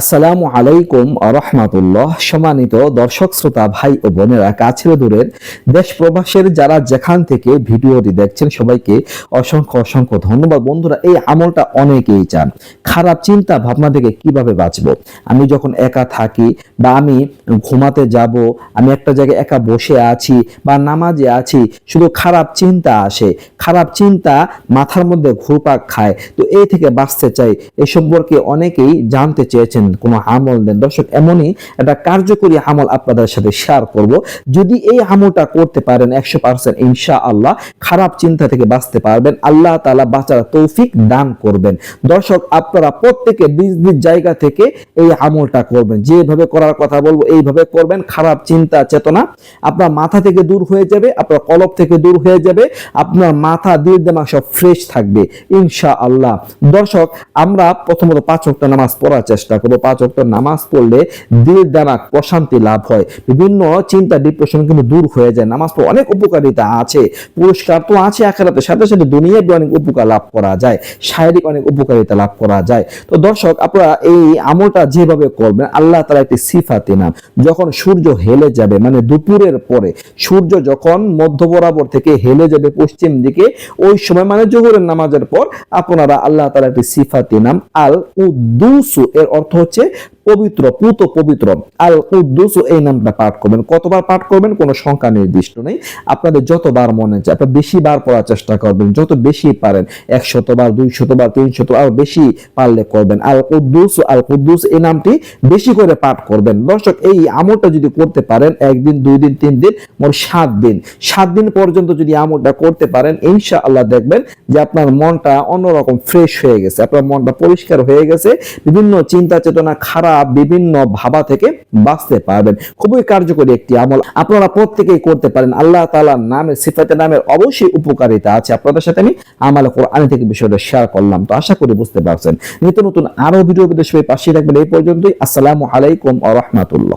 আসসালামু আলাইকুম রহমাতুল্লাহ। সম্মানিত দর্শক, শ্রোতা, ভাই ও বোনেরা, কাছের দূরের দেশ প্রবাসের যারা যেখান থেকে ভিডিওটি দেখছেন, সবাইকে অসংখ্য অসংখ্য ধন্যবাদ। বন্ধুরা, এই আমলটা অনেকেই চান। খারাপ চিন্তা ভাবনা থেকে কীভাবে বাঁচবো? আমি যখন একা থাকি বা আমি ঘুমাতে যাব, আমি একটা জায়গায় একা বসে আছি বা নামাজে আছি, শুধু খারাপ চিন্তা আসে। খারাপ চিন্তা মাথার মধ্যে ঘুরপাক খায়। তো এই থেকে বাঁচতে চাই, এ সম্পর্কে অনেকেই জানতে চেয়েছেন। কোনো আমল দেন, দর্শক, এমনই একটা কার্যকরী আমল আপনাদের সাথে শেয়ার করব। যদি এই আমলটা করতে পারেন একশো পার্সেন্ট ইনশা আল্লাহ খারাপ চিন্তা থেকে বাঁচতে পারবেন। আল্লাহ তালা বাঁচার তৌফিক দান করবেন। দর্শক, আপনারা প্রত্যেকে নিজ নিজ জায়গা থেকে এই আমলটা করবেন। যেভাবে করার কথা বলব, এইভাবে করবেন। খারাপ চিন্তা, চেতনা আপনার মাথা থেকে দূর হয়ে যাবে, আপনার কলব থেকে দূর হয়ে যাবে, আপনার মাথা, দিল দেমাগ সব ফ্রেশ থাকবে ইনশা আল্লাহ দর্শক, আমরা প্রথমত পাঁচ নামাজ পড়ার চেষ্টা করব। পাঁচ ওয়াক্ত নামাজ পড়লে দিল দেমাগ প্রশান্তি লাভ হয়। বিভিন্ন চিন্তা ডিপ্রেশন কিন্তু দূর হয়ে যায়। নামাজ পড়ে অনেক উপকারিতা আছে। পুরস্কার তো আছে আখেরাতে। সাথে সাথে দুনিয়ায় অনেক উপকার লাভ করা যায়। শারীরিক অনেক উপকারিতা লাভ করা যায়। তো দর্শক, আপনারা এই আমলটা যেভাবে করবেন, আল্লাহ তালা একটি সিফাতি নাম, যখন সূর্য হেলে যাবে মানে দুপুরের পরে, সূর্য যখন মধ্য বরাবর থেকে হেলে যাবে পশ্চিম দিকে, ওই সময় মানে জোহরের নামাজের পর, আপনারা আল্লাহ তালা একটি সিফাতি নাম আল উদ্দুসু এর অর্থ হচ্ছে পবিত্র, পুত পবিত্র। আল কুদ্দুস, এই নামটা পাঠ করবেন। কতবার পাঠ করবেন? কোনো সংখ্যা নির্দিষ্ট নেই। আপনাদের যতবার মনে চায়, আপনার বেশি বার পড়ার চেষ্টা করবেন। যত বেশি পারেন একশতবার দুই শতবার তিন শত আর বেশি পারলে করবেন। আল কুদ্দুস আল কুদ্দুস, এই নামটি বেশি করে পাঠ করবেন। দর্শক, এই আমলটা যদি করতে পারেন, একদিন, দুই দিন, তিন দিন, মোট সাত দিন। সাত দিন পর্যন্ত যদি আমলটা করতে পারেন ইনশা আল্লাহ দেখবেন যে আপনার মনটা অন্যরকম ফ্রেশ হয়ে গেছে। আপনার মনটা পরিষ্কার হয়ে গেছে। বিভিন্ন চিন্তা চেতনা খারাপ বিভিন্ন ভাবা থেকে বাঁচতে পারবেন। খুবই কার্যকরী একটি আমল। আপনারা প্রত্যেকেই করতে পারেন। আল্লাহ তালার নামের সিফাতে নামের অবশ্যই উপকারিতা আছে। আপনাদের সাথে আমি আমাল কোরআন থেকে বিষয়টা শেয়ার করলাম। তো আশা করি বুঝতে পারছেন। নিত্য নতুন আরও ভিডিও বিদেশ পাশে থাকবেন। এই পর্যন্তই। আসসালামু আলাইকুম আ